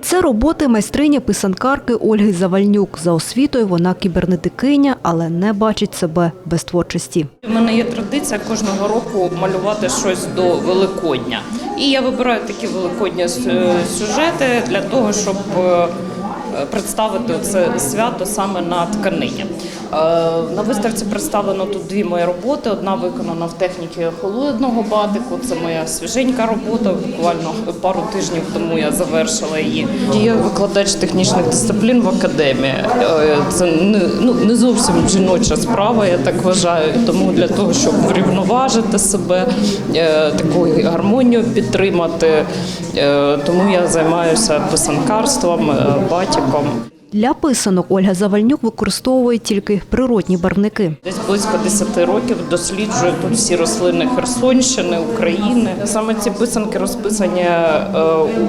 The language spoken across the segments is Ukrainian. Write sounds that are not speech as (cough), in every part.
Це роботи майстриня писанкарки Ольги Завальнюк. За освітою вона кібернетикиня, але не бачить себе без творчості. У мене є традиція кожного року малювати щось до Великодня. І я вибираю такі великодні е, сюжети для того, щоб е, представити це свято саме на тканині. Е, На виставці представлено тут дві мої роботи. Одна виконана в техніці холодного батику. Це моя свіженька робота. Буквально пару тижнів тому я завершила її. Я викладач технічних дисциплін в академії. Е, Це не, ну, не зовсім жіноча справа, я так вважаю. Тому для того, щоб врівноважити себе, е, таку гармонію підтримати, тому я займаюся писанкарством, е, 好 Для писанок Ольга Завальнюк використовує тільки природні барвники. Десь близько 10 років досліджую тут всі рослини Херсонщини, України. Саме ці писанки розписані е,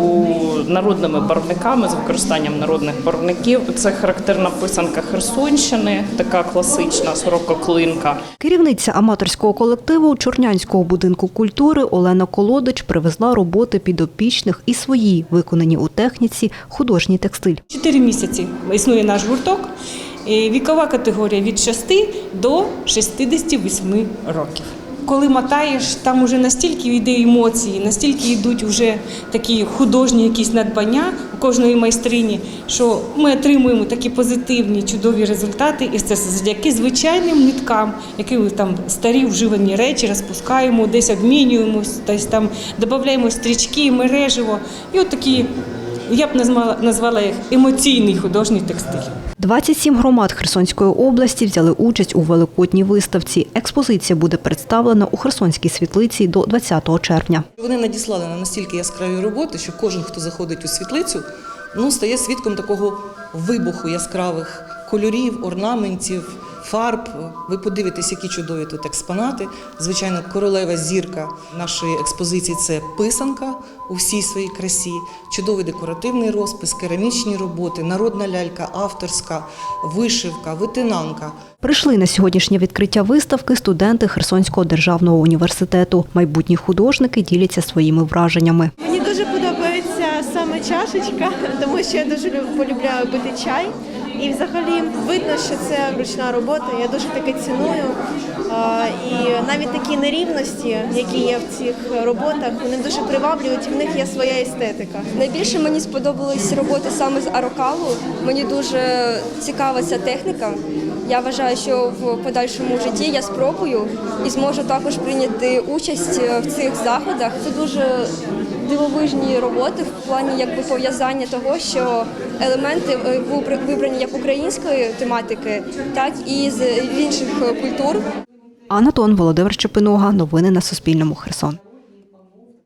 у народними барвниками з використанням народних барвників. Це характерна писанка Херсонщини, така класична сорококлинка. Керівниця аматорського колективу Чорнянського будинку культури Олена Колодич привезла роботи підопічних і свої, виконані у техніці, художній текстиль. Чотири місяці існує наш гурток. Вікова категорія від 6 до 68 років. Коли мотаєш, там уже настільки йде емоції, настільки йдуть вже такі художні якісь надбання у кожної майстрині, що ми отримуємо такі позитивні, чудові результати, і це завдяки звичайним ниткам, які там старі вживані речі розпускаємо, десь обмінюємось, десь там додаємо стрічки, мереживо. І от такі, я б назвала, назвала їх емоційний художній текстиль. 27 громад Херсонської області взяли участь у великодній виставці. Експозиція буде представлена у Херсонській світлиці до 20 червня. Вони надіслали на настільки яскраві роботи, що кожен, хто заходить у світлицю, ну, стає свідком такого вибуху яскравих кольорів, орнаментів, фарб. Ви подивитесь, які чудові тут експонати. Звичайно, королева зірка нашої експозиції це писанка у всій своїй красі, чудовий декоративний розпис, керамічні роботи, народна лялька, авторська, вишивка, витинанка. Прийшли на сьогоднішнє відкриття виставки студенти Херсонського державного університету. Майбутні художники діляться своїми враженнями. Мені дуже подобається саме чашечка, (laughs) тому що я дуже люб- полюбляю пити чай. І взагалі видно, що це ручна робота. Я дуже таке ціную. І навіть такі нерівності, які є в цих роботах, вони дуже приваблюють. В них є своя естетика. Найбільше мені сподобались роботи саме з арокалу. Мені дуже цікава ця техніка. Я вважаю, що в подальшому житті я спробую і зможу також прийняти участь е, в цих заходах. Це дуже дивовижні роботи в плані якби пов'язання того, що елементи е, вибрані як української тематики, так і з інших е, культур. Анатон Володимир Чепинога. Новини на Суспільному. Херсон.